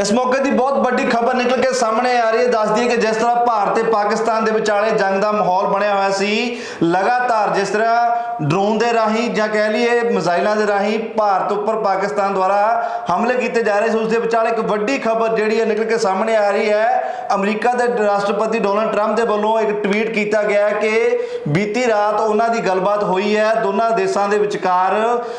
ਇਸ ਮੌਕੇ ਦੀ ਬਹੁਤ ਵੱਡੀ ਖਬਰ ਨਿਕਲ ਕੇ ਸਾਹਮਣੇ ਆ ਰਹੀ ਹੈ। ਦੱਸਦੀ ਹੈ ਕਿ ਜਿਸ ਤਰ੍ਹਾਂ ਭਾਰਤ ਤੇ ਪਾਕਿਸਤਾਨ ਦੇ ਵਿਚਾਲੇ ਜੰਗ ਦਾ ਮਾਹੌਲ ਬਣਿਆ ਹੋਇਆ ਸੀ, ਲਗਾਤਾਰ ਜਿਸ ਤਰ੍ਹਾਂ ਡਰੋਨ ਦੇ ਰਾਹੀਂ ਜਾਂ ਕਹਿ ਲਈਏ ਮਿਜ਼ਾਈਲਾਂ ਦੇ ਰਾਹੀਂ ਭਾਰਤ ਉੱਪਰ ਪਾਕਿਸਤਾਨ ਦੁਆਰਾ ਹਮਲੇ ਕੀਤੇ ਜਾ ਰਹੇ ਸੀ, ਉਸ ਦੇ ਵਿਚਾਲੇ ਇੱਕ ਵੱਡੀ ਖਬਰ ਜਿਹੜੀ ਹੈ ਨਿਕਲ ਕੇ ਸਾਹਮਣੇ ਆ ਰਹੀ ਹੈ। ਅਮਰੀਕਾ ਦੇ ਰਾਸ਼ਟਰਪਤੀ ਡੋਨਲਡ ਟਰੰਪ ਦੇ ਵੱਲੋਂ ਇੱਕ ਟਵੀਟ ਕੀਤਾ ਗਿਆ ਕਿ ਬੀਤੀ ਰਾਤ ਉਹਨਾਂ ਦੀ ਗੱਲਬਾਤ ਹੋਈ ਹੈ। ਦੋਨਾਂ ਦੇਸ਼ਾਂ ਦੇ ਵਿਚਕਾਰ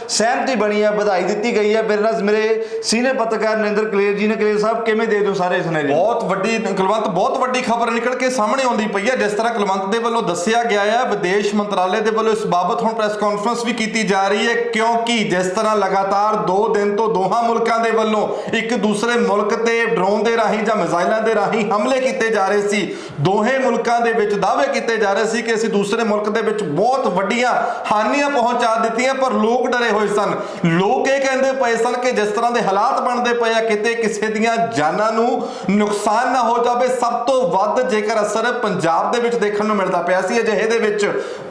ਸਹਿਮਤੀ ਬਣੀ ਹੈ, ਵਧਾਈ ਦਿੱਤੀ ਗਈ ਹੈ। ਮੇਰੇ ਨਾਲ ਮੇਰੇ ਸੀਨੀਅਰ ਪੱਤਰਕਾਰ ਨਰਿੰਦਰ ਕਲੇਰ ਜੀ ਨੇ ਕਲੇਰ ਸਾਹਿਬ, ਕਿਵੇਂ ਦੇ ਦਿਓ ਸਾਰੇ ਸੁਨੇਰੇ ਬਹੁਤ ਵੱਡੀ, ਕੁਲਵੰਤ, ਬਹੁਤ ਵੱਡੀ ਖਬਰ ਨਿਕਲ ਕੇ ਸਾਹਮਣੇ ਆਉਂਦੀ ਪਈ ਹੈ, ਜਿਸ ਤਰ੍ਹਾਂ ਕੁਲਵੰਤ ਦੇ ਵੱਲੋਂ ਦੱਸਿਆ ਗਿਆ ਹੈ, ਵਿਦੇਸ਼ ਮੰਤਰਾਲੇ ਦੇ ਵੱਲੋਂ ਇਸ ਬਾਬਤ ਹੁਣ ਪ੍ਰੈਸ ਕਾਨਫਰੰਸ ਵੀ ਕੀਤੀ ਜਾ ਰਹੀ ਹੈ, ਕਿਉਂਕਿ ਜਿਸ ਤਰ੍ਹਾਂ ਲਗਾਤਾਰ 2 ਦਿਨ ਤੋਂ ਦੋਹਾਂ ਮੁਲਕਾਂ ਦੇ ਵੱਲੋਂ ਇੱਕ ਦੂਸਰੇ ਮੁਲਕ ਤੇ ਡਰੋਨ ਦੇ ਰਾਹੀਂ ਜਾਂ ਮਿਜ਼ਾਈਲਾਂ ਦੇ ਰਾਹੀਂ ਹਮਲੇ ਕੀਤੇ ਜਾ ਰਹੇ ਸੀ, ਦੋਹੇ ਮੁਲਕਾਂ ਦੇ ਵਿੱਚ ਦਾਅਵੇ ਕੀਤੇ ਜਾ ਰਹੇ ਸੀ ਕਿ ਅਸੀਂ ਦੂਸਰੇ ਮੁਲਕ ਦੇ ਵਿੱਚ ਬਹੁਤ ਵੱਡੀਆਂ ਹਾਨੀਆਂ ਪਹੁੰਚਾ ਦਿੱਤੀਆਂ, ਪਰ ਲੋਕ ਡਰੇ ਹੋਏ ਸਨ। ਲੋਕ ਇਹ ਕਹਿੰਦੇ ਪਏ ਸਨ ਕਿ ਜਿਸ ਤਰ੍ਹਾਂ ਦੇ ਹਾਲਾਤ ਬਣਦੇ ਪਏ ਆ, ਕਿਤੇ ਕਿਸੇ ਦੀਆਂ ਜਾਨਾਂ ਨੂੰ ਨੁਕਸਾਨ ਨਾ ਹੋ ਜਾਵੇ ਸਭ ਤੋਂ ਵੱਧ ਜੇਕਰ ਅਸਰ ਪੰਜਾਬ ਦੇ ਵਿੱਚ ਦੇਖਣ ਨੂੰ ਮਿਲਦਾ ਪਿਆ ਸੀ ਅਜਿਹੇ ਦੇ ਵਿੱਚ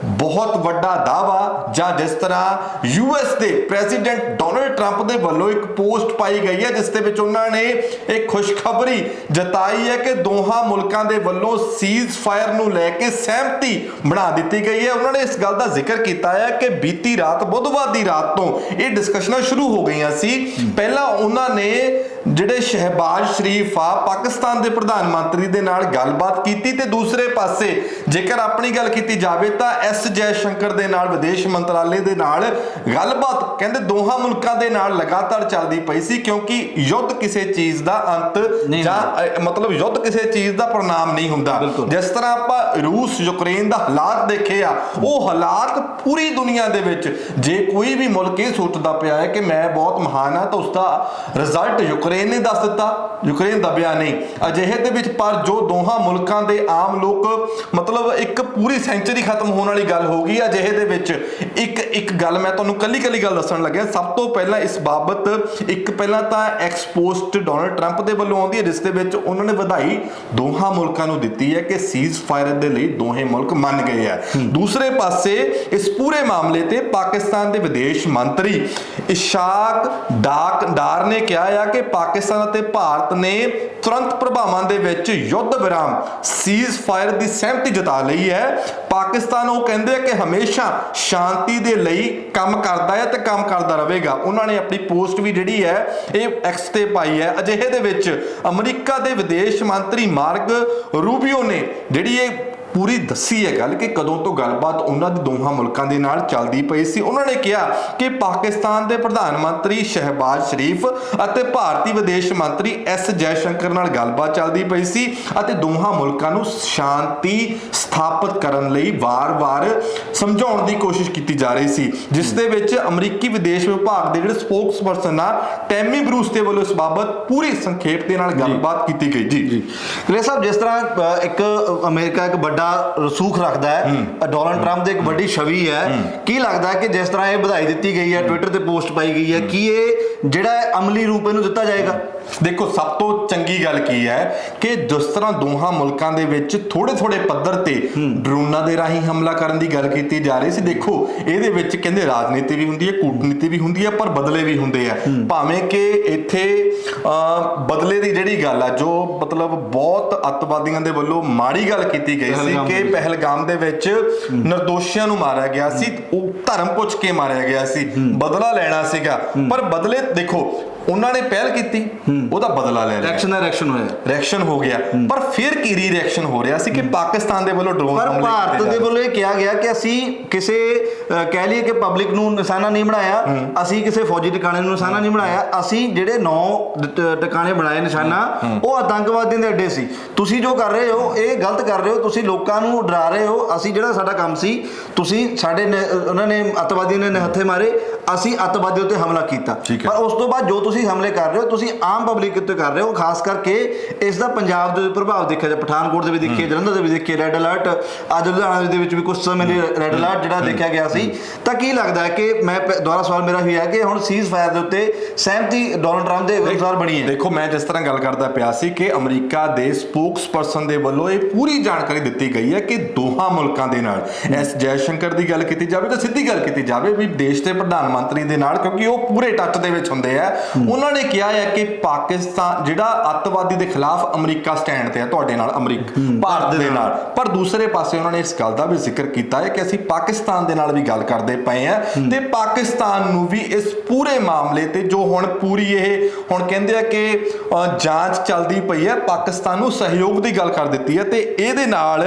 ਬਹੁਤ ਵੱਡਾ ਦਾਵਾ ਜਾਂ ਜਿਸ ਤਰ੍ਹਾਂ ਯੂਐਸ ਦੇ ਪ੍ਰੈਜ਼ੀਡੈਂਟ ਡੋਨਲਡ ਟਰੰਪ ਦੇ ਵੱਲੋਂ ਇੱਕ ਪੋਸਟ ਪਾਈ ਗਈ ਹੈ ਜਿਸ ਦੇ ਵਿੱਚ ਉਹਨਾਂ ਨੇ ਇੱਕ ਖੁਸ਼ਖਬਰੀ ਜਤਾਈ ਹੈ ਕਿ ਦੋਹਾਂ ਮੁਲਕਾਂ ਦੇ ਵੱਲੋਂ ਸੀਜ਼ ਫਾਇਰ ਨੂੰ ਲੈ ਕੇ ਸਹਿਮਤੀ ਬਣਾ ਦਿੱਤੀ ਗਈ ਹੈ। ਉਹਨਾਂ ਨੇ ਇਸ ਗੱਲ ਦਾ ਜ਼ਿਕਰ ਕੀਤਾ ਹੈ ਕਿ ਬੀਤੀ ਰਾਤ ਬੁੱਧਵਾਰ ਦੀ ਰਾਤ ਤੋਂ ਇਹ ਡਿਸਕਸ਼ਨਾਂ ਸ਼ੁਰੂ ਹੋ ਗਈਆਂ ਸੀ। ਪਹਿਲਾਂ ਉਹਨਾਂ ਨੇ ਜਿਹੜੇ ਸ਼ਹਿਬਾਜ਼ ਸ਼ਰੀਫ ਆ ਪਾਕਿਸਤਾਨ ਦੇ ਪ੍ਰਧਾਨ ਮੰਤਰੀ ਦੇ ਨਾਲ ਗੱਲਬਾਤ ਕੀਤੀ ਤੇ ਦੂਸਰੇ ਪਾਸੇ ਜੇਕਰ ਆਪਣੀ ਗੱਲ ਕੀਤੀ ਜਾਵੇ ਤਾਂ ਐਸ ਜੈ ਸ਼ੰਕਰ ਦੇ ਨਾਲ ਵਿਦੇਸ਼ ਮੰਤਰਾਲੇ ਦੇ ਨਾਲ ਗੱਲਬਾਤ ਕਹਿੰਦੇ ਦੋਹਾਂ ਮੁਲਕਾਂ ਦੇ ਨਾਲ ਲਗਾਤਾਰ ਚੱਲਦੀ ਪਈ ਸੀ ਕਿਉਂਕਿ ਯੁੱਧ ਕਿਸੇ ਚੀਜ਼ ਦਾ ਅੰਤ ਜਾਂ ਮਤਲਬ ਯੁੱਧ ਕਿਸੇ ਚੀਜ਼ ਦਾ ਪ੍ਰਣਾਮ ਨਹੀਂ ਹੁੰਦਾ। ਜਿਸ ਤਰ੍ਹਾਂ ਆਪਾਂ ਰੂਸ ਯੂਕਰੇਨ ਦਾ ਹਾਲਾਤ ਦੇਖੇ ਆ ਉਹ ਹਾਲਾਤ ਪੂਰੀ ਦੁਨੀਆ ਦੇ ਵਿੱਚ ਜੇ ਕੋਈ ਵੀ ਮੁਲਕ ਇਹ ਸੋਚਦਾ ਪਿਆ ਹੈ ਕਿ ਮੈਂ ਬਹੁਤ ਮਹਾਨ ਆ ਤਾਂ ਉਸ ਦਾ ਰਿਜ਼ਲਟ ਯੂਕਰੇਨ ਨੇ ਦੱਸ ਦਿੱਤਾ। ਯੂਕਰੇਨ ਦਬਿਆ ਨਹੀਂ। ਅਜਿਹੇ ਦੇ ਵਿੱਚ ਪਰ ਜੋ ਦੋਹਾਂ ਮੁਲਕਾਂ ਦੇ ਆਮ ਲੋਕ ਮਤਲਬ ਇੱਕ ਪੂਰੀ ਸੈਂਚਰੀ ਖਤਮ ਹੋਣ ਵਾਲੀ ਗੱਲ ਹੋ ਗਈ। ਅਜਿਹੇ ਦੇ ਵਿੱਚ ਇੱਕ ਇੱਕ ਗੱਲ ਮੈਂ ਤੁਹਾਨੂੰ ਕੱਲੀ ਕੱਲੀ ਗੱਲ ਦੱਸਣ ਲੱਗਿਆ। ਸਭ ਤੋਂ ਪਹਿਲਾਂ ਇਸ ਬਾਬਤ ਇੱਕ ਪਹਿਲਾਂ ਤਾਂ ਐਕਸਪੋਸਟ ਡੋਨਲਡ ਟਰੰਪ ਦੇ ਵੱਲੋਂ ਆਉਂਦੀ ਹੈ ਜਿਸ ਦੇ ਵਿੱਚ ਉਹਨਾਂ ਨੇ ਵਧਾਈ ਦੋਹਾਂ ਮੁਲਕਾਂ ਨੂੰ ਦਿੱਤੀ ਹੈ ਕਿ ਸੀਜ਼ ਫਾਇਰ ਦੇ ਲਈ ਦੋਹੇ ਮੁਲਕ ਮੰਨ ਗਏ ਆ ਦੂਸਰੇ ਪਾਸੇ ਇਸ ਪੂਰੇ ਮਾਮਲੇ ਤੇ ਪਾਕਿਸਤਾਨ ਦੇ ਵਿਦੇਸ਼ ਮੰਤਰੀ ਇਸ਼ਾਕ ਡਾਕ ਡਾਰ ਨੇ ਕਿਹਾ ਆ ਕਿ ਪਾਕਿਸਤਾਨ ਅਤੇ ਭਾਰਤ ਨੇ ਤੁਰੰਤ ਪ੍ਰਭਾਵਾਂ ਦੇ ਵਿੱਚ ਯੁੱਧ ਵਿਰਾਮ ਸੀਜ਼ ਫਾਇਰ ਦੀ ਸਹਿਮਤੀ ਜਤਾ ਲਈ ਹੈ। ਪਾਕਿਸਤਾਨ ਉਹ ਕਹਿੰਦੇ ਆ ਕਿ ਹਮੇਸ਼ਾ ਸ਼ਾਂਤੀ ਦੇ ਲਈ ਕੰਮ ਕਰਦਾ ਹੈ ਤੇ ਕੰਮ ਕਰਦਾ ਰਹੇਗਾ। ਉਹਨਾਂ ਨੇ ਆਪਣੀ ਪੋਸਟ ਵੀ ਜਿਹੜੀ ਹੈ, ਇਹ ਐਕਸ ਤੇ ਪਾਈ ਹੈ। ਅਜਿਹੇ ਦੇ ਵਿੱਚ ਅਮਰੀਕਾ ਦੇ ਵਿਦੇਸ਼ ਮੰਤਰੀ ਮਾਰਕ ਰੂਬੀਓ ਨੇ ਜਿਹੜੀ ਇਹ ਪੂਰੀ ਦੱਸੀ ਹੈ ਗੱਲ ਕਿ ਕਦੋਂ ਤੋਂ ਗੱਲਬਾਤ ਉਹਨਾਂ ਦੇ ਦੋਹਾਂ ਮੁਲਕਾਂ ਦੇ ਨਾਲ ਚੱਲਦੀ ਪਈ ਸੀ। ਉਹਨਾਂ ਨੇ ਕਿਹਾ ਕਿ ਪਾਕਿਸਤਾਨ ਦੇ ਪ੍ਰਧਾਨ ਮੰਤਰੀ ਸ਼ਹਿਬਾਜ਼ ਸ਼ਰੀਫ ਅਤੇ ਭਾਰਤੀ ਵਿਦੇਸ਼ ਮੰਤਰੀ ਐਸ ਜੈਸ਼ੰਕਰ ਨਾਲ ਗੱਲਬਾਤ ਚੱਲਦੀ ਪਈ ਸੀ ਅਤੇ ਦੋਹਾਂ ਮੁਲਕਾਂ ਨੂੰ ਸ਼ਾਂਤੀ ਸਥਾਪਿਤ ਕਰਨ ਲਈ ਵਾਰ-ਵਾਰ ਸਮਝਾਉਣ ਦੀ ਕੋਸ਼ਿਸ਼ ਕੀਤੀ ਜਾ ਰਹੀ ਸੀ ਜਿਸ ਦੇ ਵਿੱਚ ਅਮਰੀਕੀ ਵਿਦੇਸ਼ ਵਿਭਾਗ ਦੇ ਜਿਹੜੇ ਸਪੋਕਸਪਰਸਨ ਆ ਟੈਮੀ ਬਰੂਸ ਦੇ ਵੱਲੋਂ ਇਸ ਬਾਬਤ ਪੂਰੀ ਸੰਖੇਪ ਦੇ ਨਾਲ ਗੱਲਬਾਤ ਕੀਤੀ ਗਈ। ਜੀ। ਜੀ। ਕਲੇ ਸਾਹਿਬ ਜਿਸ ਤਰ੍ਹਾਂ ਇੱਕ ਅਮਰੀਕਾ ਇੱਕ ਵੱਡਾ ਰਸੂਖ ਰੱਖਦਾ ਹੈ। ਡੋਨਲਡ ਟਰੰਪ ਦੀ ਇੱਕ ਵੱਡੀ ਛਵੀ ਹੈ। ਕੀ ਲੱਗਦਾ ਹੈ ਕਿ ਜਿਸ ਤਰ੍ਹਾਂ ਇਹ ਵਧਾਈ ਦਿੱਤੀ ਗਈ ਹੈ ਟਵਿੱਟਰ ਤੇ ਪੋਸਟ ਪਾਈ ਗਈ ਹੈ ਕੀ ਇਹ ਜਿਹੜਾ ਅਮਲੀ ਰੂਪ ਇਹਨੂੰ ਦਿੱਤਾ ਜਾਏਗਾ? ਦੇਖੋ ਸਭ ਤੋਂ ਚੰਗੀ ਗੱਲ ਕੀ ਹੈ ਕਿ ਜਿਸ ਤਰ੍ਹਾਂ ਦੋਹਾਂ ਮੁਲਕਾਂ ਦੇ ਵਿੱਚ ਥੋੜੇ ਥੋੜੇ ਪੱਧਰ ਤੇ ਡਰੋਨਾਂ ਦੇ ਰਾਹੀਂ ਹਮਲਾ ਕਰਨ ਦੀ ਗੱਲ ਕੀਤੀ ਜਾ ਰਹੀ ਸੀ ਦੇਖੋ ਇਹਦੇ ਵਿੱਚ ਕਹਿੰਦੇ ਰਾਜਨੀਤੀ ਵੀ ਹੁੰਦੀ ਹੈ ਕੂਟਨੀਤੀ ਵੀ ਹੁੰਦੀ ਹੈ ਪਰ ਬਦਲੇ ਵੀ ਹੁੰਦੇ ਆ। ਭਾਵੇਂ ਕਿ ਇੱਥੇ ਬਦਲੇ ਦੀ ਜਿਹੜੀ ਗੱਲ ਆ ਜੋ ਮਤਲਬ ਬਹੁਤ ਅੱਤਵਾਦੀਆਂ ਦੇ ਵੱਲੋਂ ਮਾੜੀ ਗੱਲ ਕੀਤੀ ਗਈ ਸੀ ਕਿ। ਪਹਿਲਗਾਮ ਦੇ ਵਿੱਚ ਨਿਰਦੋਸ਼ੀਆਂ ਨੂੰ ਮਾਰਿਆ ਗਿਆ ਸੀ ਉਹ ਧਰਮ ਪੁੱਛ ਕੇ ਮਾਰਿਆ ਗਿਆ ਸੀ ਬਦਲਾ ਲੈਣਾ ਸੀਗਾ। ਪਰ ਬਦਲੇ ਦੇਖੋ ਉਹਨਾਂ ਨੇ ਪਹਿਲ ਕੀਤੀ ਉਹਦਾ ਬਦਲਾ ਲੈ ਲਿਆ। ਐਕਸ਼ਨ ਦਾ ਰਿਐਕਸ਼ਨ ਹੋਇਆ। ਰਿਐਕਸ਼ਨ ਹੋ ਗਿਆ। ਪਰ ਫਿਰ ਕੀ ਰੀ ਰਿਐਕਸ਼ਨ ਹੋ ਰਿਹਾ ਸੀ ਕਿ ਪਾਕਿਸਤਾਨ ਦੇ ਵੱਲੋਂ ਡਰੋਨ ਪਰ ਭਾਰਤ ਦੇ ਵੱਲੋਂ ਇਹ ਕਿਹਾ ਗਿਆ ਕਿ ਅਸੀਂ ਕਿਸੇ ਕਹਿ ਲਈਏ ਕਿ ਪਬਲਿਕ ਨੂੰ ਨਿਸ਼ਾਨਾ ਨਹੀਂ ਬਣਾਇਆ। ਅਸੀਂ ਕਿਸੇ ਫੌਜੀ ਟਿਕਾਣੇ ਨੂੰ ਨਿਸ਼ਾਨਾ ਨਹੀਂ ਬਣਾਇਆ। ਅਸੀਂ ਜਿਹੜੇ ਨੌ ਟਿਕਾਣੇ ਬਣਾਏ ਨਿਸ਼ਾਨਾ ਉਹ ਆਤੰਕਵਾਦੀਆਂ ਦੇ ਅੱਡੇ ਸੀ। ਤੁਸੀਂ ਜੋ ਕਰ ਰਹੇ ਹੋ ਇਹ ਗਲਤ ਕਰ ਰਹੇ ਹੋ। ਤੁਸੀਂ ਲੋਕਾਂ ਨੂੰ ਡਰਾ ਰਹੇ ਹੋ। ਅਸੀਂ ਜਿਹੜਾ ਸਾਡਾ ਕੰਮ ਸੀ ਤੁਸੀਂ ਸਾਡੇ ਉਹਨਾਂ ਨੇ ਅੱਤਵਾਦੀਆਂ ਨੇ ਨਿਹੱਥੇ ਮਾਰੇ। ਅਸੀਂ ਅੱਤਵਾਦੀਆਂ ਉੱਤੇ ਹਮਲਾ ਕੀਤਾ। ਪਰ ਉਸ ਤੋਂ ਬਾਅਦ ਜੋ ਤੁਸੀਂ ਹਮਲੇ ਕਰ ਰਹੇ ਹੋ ਤੁਸੀਂ ਆਮ ਪਬਲਿਕ ਉੱਤੇ ਕਰ ਰਹੇ ਹੋ ਖਾਸ ਕਰਕੇ ਇਸ ਦਾ ਪੰਜਾਬ ਦੇ ਪ੍ਰਭਾਵ ਦੇਖਿਆ ਜਾ ਪਠਾਨਕੋਟ ਦੇ ਵੀ ਦੇਖਿਆ ਜਲੰਧਰ ਦੇ ਵੀ ਦੇਖਿਆ ਰੈੱਡ ਅਲਰਟ ਅੱਜ ਲੁਧਿਆਣਾ ਦੇ ਵਿੱਚ ਵੀ ਕੁਝ ਸਮੇਂ ਲਈ ਰੈੱਡ ਅਲਰਟ ਜਿਹੜਾ ਦੇਖਿਆ ਗਿਆ ਸੀ। ਤਾਂ ਕੀ ਲੱਗਦਾ ਹੈ ਕਿ ਮੈਂ ਦੁਬਾਰਾ ਸਵਾਲ ਮੇਰਾ ਹੈ ਕਿ ਹੁਣ ਸੀਜ਼ ਫਾਇਰ ਦੇ ਉੱਤੇ ਸਹਿਮਤੀ ਡੋਨਲਡ ਟਰੰਪ ਦੇ ਅਨੁਸਾਰ ਬਣੀ ਹੈ। ਦੇਖੋ ਮੈਂ ਜਿਸ ਤਰ੍ਹਾਂ ਗੱਲ ਕਰਦਾ ਪਿਆ ਸੀ ਕਿ ਅਮਰੀਕਾ ਦੇ ਸਪੋਕਸਪਰਸਨ ਦੇ ਵੱਲੋਂ ਇਹ ਪੂਰੀ ਜਾਣਕਾਰੀ ਦਿੱਤੀ ਗਈ ਹੈ ਕਿ ਦੋਹਾਂ ਮੁਲਕਾਂ ਦੇ ਨਾਲ ਐਸ ਜੈਸ਼ੰਕਰ ਦੀ ਗੱਲ ਕੀਤੀ ਜਾਵੇ ਤਾਂ ਸਿੱਧੀ ਗੱਲ ਕੀਤੀ ਜਾਵੇ ਵੀ ਦੇਸ਼ ਦੇ ਪ੍ਰਧਾਨ ਮੰਤਰੀ ਦੇ ਨਾਲ ਕਿਉਂਕਿ ਉਹ ਪੂਰੇ ਟੱਚ ਦੇ ਵਿੱਚ ਹੁੰਦੇ ਆ ਉਹਨਾਂ ਨੇ ਕਿਹਾ ਹੈ ਕਿ ਪਾਕਿਸਤਾਨ ਜਿਹੜਾ ਅੱਤਵਾਦੀ ਦੇ ਖਿਲਾਫ ਅਮਰੀਕਾ ਸਟੈਂਡ ਤੇ ਹੈ ਤੁਹਾਡੇ ਨਾਲ ਅਮਰੀਕਾ ਭਾਰਤ ਦੇ ਨਾਲ। ਪਰ ਦੂਸਰੇ ਪਾਸੇ ਉਹਨਾਂ ਨੇ ਇਸ ਗੱਲ ਦਾ ਵੀ ਜ਼ਿਕਰ ਕੀਤਾ ਹੈ ਕਿ ਅਸੀਂ ਪਾਕਿਸਤਾਨ ਦੇ ਨਾਲ ਵੀ ਗੱਲ ਕਰਦੇ ਪਏ ਆ ਤੇ ਪਾਕਿਸਤਾਨ ਨੂੰ ਵੀ ਇਸ ਪੂਰੇ ਮਾਮਲੇ ਤੇ ਜੋ ਹੁਣ ਪੂਰੀ ਇਹ ਹੁਣ ਕਹਿੰਦੇ ਆ ਕਿ ਜਾਂਚ ਚੱਲਦੀ ਪਈ ਹੈ ਪਾਕਿਸਤਾਨ ਨੂੰ ਸਹਿਯੋਗ ਦੀ ਗੱਲ ਕਰ ਦਿੱਤੀ ਹੈ ਤੇ ਇਹਦੇ ਨਾਲ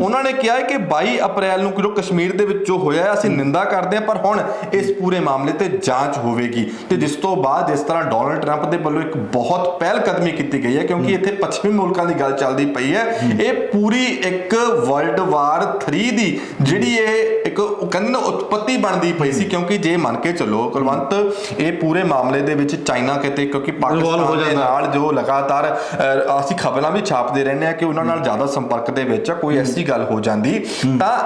ਉਹਨਾਂ ਨੇ ਕਿਹਾ ਹੈ ਕਿ 22 ਅਪ੍ਰੈਲ ਨੂੰ ਜੋ ਕਸ਼ਮੀਰ ਦੇ ਵਿੱਚ ਜੋ ਹੋਇਆ ਅਸੀਂ ਨਿੰਦਾ ਕਰਦੇ ਹਾਂ ਪਰ ਹੁਣ ਇਸ ਪੂਰੇ ਮਾਮਲੇ ਤੇ ਜਾਂਚ ਹੋਵੇਗੀ ਤੇ ਜਿਸ ਤੋਂ ਬਾਅਦ ਜਿਸ ਤਰ੍ਹਾਂ ਡੋਨਲਡ ਟਰੰਪ ਦੇ ਵੱਲੋਂ ਇੱਕ ਬਹੁਤ ਪਹਿਲ ਕਦਮੀ ਕੀਤੀ ਗਈ ਹੈ ਕਿਉਂਕਿ ਇੱਥੇ ਪੱਛਮੀ ਮੁਲਕਾਂ ਦੀ ਗੱਲ ਚੱਲਦੀ ਪਈ ਹੈ। ਇਹ ਪੂਰੀ ਇੱਕ ਵਰਲਡ ਵਾਰ 3 ਦੀ ਜਿਹੜੀ ਇਹ ਇੱਕ ਕਹਿੰਦੇ ਨਾ ਉਤਪਤੀ ਬਣਦੀ ਪਈ ਸੀ ਕਿਉਂਕਿ ਜੇ ਮੰਨ ਕੇ ਚੱਲੋ ਕੁਲਵੰਤ ਇਹ ਪੂਰੇ ਮਾਮਲੇ ਦੇ ਵਿੱਚ ਚਾਈਨਾ ਕਿਤੇ ਕਿਉਂਕਿ ਪਾਕਿਸਤਾਨ ਦੇ। ਨਾਲ ਜੋ ਲਗਾਤਾਰ ਅਸੀਂ ਖਬਰਾਂ ਵੀ ਛਾਪਦੇ ਰਹਿੰਦੇ ਆ ਕਿ ਉਹਨਾਂ ਨਾਲ ਜ਼ਿਆਦਾ ਸੰਪਰਕ ਦੇ ਵਿੱਚ ਕੋਈ ਐਸੀ ਗੱਲ ਹੋ ਜਾਂਦੀ। ਤਾਂ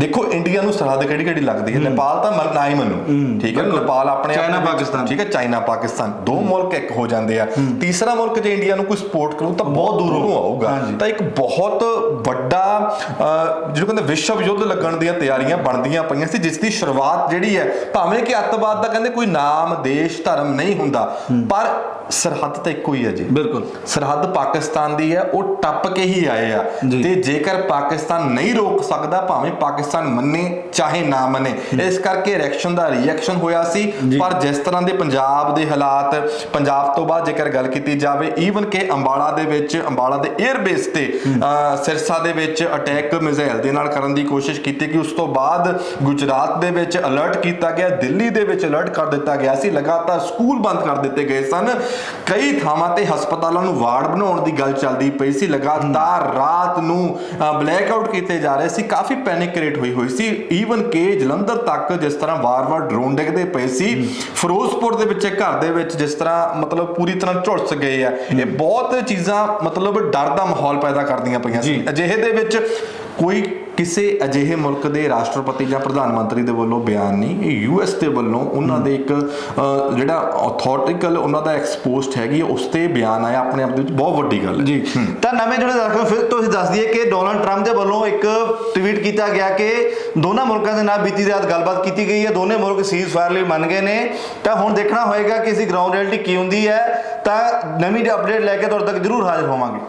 ਦੇਖੋ ਇੰਡੀਆ ਨੂੰ ਸਰਹੱਦ ਕਿਹੜੀ ਕਿਹੜੀ ਲੱਗਦੀ ਹੈ? ਨੇਪਾਲ ਤਾਂ ਮਨ- ਨਾ ਹੀ ਮੰਨੂ। ਠੀਕ ਹੈ ਨੇਪਾਲ ਆਪਣੇ ਆਪ ਚਾਈਨਾ, ਪਾਕਿਸਤਾਨ। ਠੀਕ ਹੈ ਚਾਈਨਾ ਪਾਕਿਸਤਾਨ। ਦੋ ਮੁਲਕ ਇੱਕ ਹੋ ਜਾਂਦੇ ਆ। ਤੀਸਰਾ ਮੁਲਕ ਜੇ ਇੰਡੀਆ ਨੂੰ ਕੋਈ ਸਪੋਰਟ ਕਰੂ ਤਾਂ ਬਹੁਤ ਦੂਰੋਂ ਆਊਗਾ। ਤਾਂ ਇੱਕ ਬਹੁਤ ਵੱਡਾ ਜਿਹਨੂੰ ਕਹਿੰਦੇ ਵਿਸ਼ਵ ਯੁੱਧ ਲੱਗਣ ਦੀਆਂ ਤਿਆਰੀਆਂ ਬਣਦੀਆਂ ਪਈਆਂ ਸੀ ਜਿਸ ਦੀ ਸ਼ੁਰੂਆਤ ਜਿਹੜੀ ਹੈ ਭਾਵੇਂ ਕਿ ਅੱਤਵਾਦ ਦਾ ਕਹਿੰਦੇ ਕੋਈ ਨਾਮ ਦੇਸ਼ ਧਰਮ ਨਹੀਂ ਹੁੰਦਾ ਪਰ ਸਰਹੱਦ ਤਾਂ ਇੱਕੋ ਹੀ ਹੈ ਜੀ। ਬਿਲਕੁਲ। ਸਰਹੱਦ ਪਾਕਿਸਤਾਨ ਦੀ ਹੈ ਉਹ ਟੱਪ ਕੇ ਹੀ ਆਏ ਆ। ਤੇ ਜੇਕਰ ਪਾਕਿਸਤਾਨ ਨਹੀਂ ਰੋਕ ਸਕਦਾ ਭਾਵੇਂ ਪਾਕਿਸਤਾਨ ਮੰਨੇ ਚਾਹੇ ਨਾ ਮੰਨੇ ਇਸ ਕਰਕੇ ਰਿਐਕਸ਼ਨ ਦਾ ਰਿਐਕਸ਼ਨ ਹੋਇਆ ਸੀ। ਪਰ ਜਿਸ ਤਰ੍ਹਾਂ ਦੇ ਪੰਜਾਬ ਦੇ ਹਾਲਾਤ ਪੰਜਾਬ ਤੋਂ ਬਾਅਦ ਜੇਕਰ ਗੱਲ ਕੀਤੀ ਜਾਵੇ ਈਵਨ ਕਿ ਅੰਬਾਲਾ ਦੇ ਵਿੱਚ ਅੰਬਾਲਾ ਦੇ 에ਅਰ ਬੇਸ ਤੇ ਸਿਰਸਾ ਦੇ ਵਿੱਚ ਅਟੈਕ ਮਿਜ਼ਾਈਲ ਦੇ ਨਾਲ ਕਰਨ ਦੀ ਕੋਸ਼ਿਸ਼ ਕੀਤੀ ਕਿ ਉਸ ਤੋਂ ਬਾਅਦ ਗੁਜਰਾਤ ਦੇ ਵਿੱਚ ਅਲਰਟ ਕੀਤਾ ਗਿਆ ਦਿੱਲੀ ਦੇ ਵਿੱਚ ਅਲਰਟ ਕਰ ਦਿੱਤਾ ਗਿਆ ਸੀ। ਲਗਾਤਾਰ ਸਕੂਲ ਬੰਦ ਕਰ ਦਿੱਤੇ ਗਏ ਸਨ। ਕਈ ਥਾਵਾਂ ਤੇ ਹਸਪਤਾਲਾਂ ਨੂੰ ਵਾਰਡ ਬਣਾਉਣ ਦੀ ਗੱਲ ਚੱਲਦੀ ਪਈ ਸੀ। ਲਗਾਤਾਰ ਰਾਤ ਨੂੰ ਬਲੈਕ ਆਊਟ ਕੀਤੇ ਜਾ ਰਹੇ ਸੀ। ਕਾਫੀ ਪੈਨਿਕ ਕ੍ਰੀਏਟ ਹੋਈ ਹੋਈ ਸੀ। ਈਵਨ ਕਿ ਜਲੰਧਰ ਤੱਕ ਜਿਸ ਤਰ੍ਹਾਂ ਵਾਰ-ਵਾਰ ਡਰੋਨ ਡਿੱਗਦੇ ਪਏ ਸੀ। ਫਿਰੋਜ਼ਪੁਰ ਦੇ ਵਿੱਚ ਘਰ ਦੇ ਵਿੱਚ ਜਿਸ ਤਰ੍ਹਾਂ ਮਤਲਬ ਪੂਰੀ ਤਰ੍ਹਾਂ ਝੁਲਸ ਗਏ ਆ। ਇਹ ਬਹੁਤ ਚੀਜ਼ਾਂ ਮਤਲਬ ਡਰ ਦਾ ਮਾਹੌਲ ਪੈਦਾ ਕਰਦੀਆਂ ਪਈਆਂ ਸੀ। ਅਜਿਹੇ ਦੇ ਵਿੱਚ ਕੋਈ ਕਿਸੇ ਅਜਿਹੇ ਮੁਲਕ ਦੇ ਰਾਸ਼ਟਰਪਤੀ ਜਾਂ ਪ੍ਰਧਾਨ ਮੰਤਰੀ ਦੇ ਵੱਲੋਂ ਬਿਆਨ ਨਹੀਂ ਇਹ ਯੂਐਸ ਦੇ ਵੱਲੋਂ ਉਹਨਾਂ ਦੇ ਇੱਕ ਜਿਹੜਾ ਅਥਾਰਟੀਕਲ ਉਹਨਾਂ ਦਾ ਐਕਸਪੋਸਟ ਹੈਗੀ ਉਸ ਤੇ ਬਿਆਨ ਆਇਆ ਆਪਣੇ ਆਪ ਦੇ ਵਿੱਚ ਬਹੁਤ ਵੱਡੀ ਗੱਲ ਹੈ। ਜੀ ਤਾਂ ਨਵੇਂ ਜਿਹੜੇ ਦਰਸ਼ਕ ਫਿਰ ਤੋਂ ਅਸੀਂ ਦੱਸ ਦਈਏ ਕਿ ਡੋਨਲਡ ਟਰੰਪ ਦੇ ਵੱਲੋਂ ਇੱਕ ਟਵੀਟ ਕੀਤਾ ਗਿਆ ਕਿ ਦੋਨਾਂ ਮੁਲਕਾਂ ਦੇ ਨਾਲ ਬੀਤੀ ਰਾਤ ਗੱਲਬਾਤ ਕੀਤੀ ਗਈ ਹੈ ਦੋਨੇ ਮੁਲਕ ਸੀਜ਼ ਫਾਇਰ ਲਈ ਮੰਨ ਗਏ ਨੇ। ਤਾਂ ਹੁਣ ਦੇਖਣਾ ਹੋਏਗਾ ਕਿ ਇਸਦੀ ਗਰਾਊਂਡ ਰਿਐਲਿਟੀ ਕੀ ਹੁੰਦੀ ਹੈ ਤਾਂ ਨਵੀਂ ਅਪਡੇਟ ਲੈ ਕੇ ਤੁਹਾਡੇ ਤੱਕ ਜ਼ਰੂਰ ਹਾਜ਼ਰ ਹੋਵਾਂਗੇ।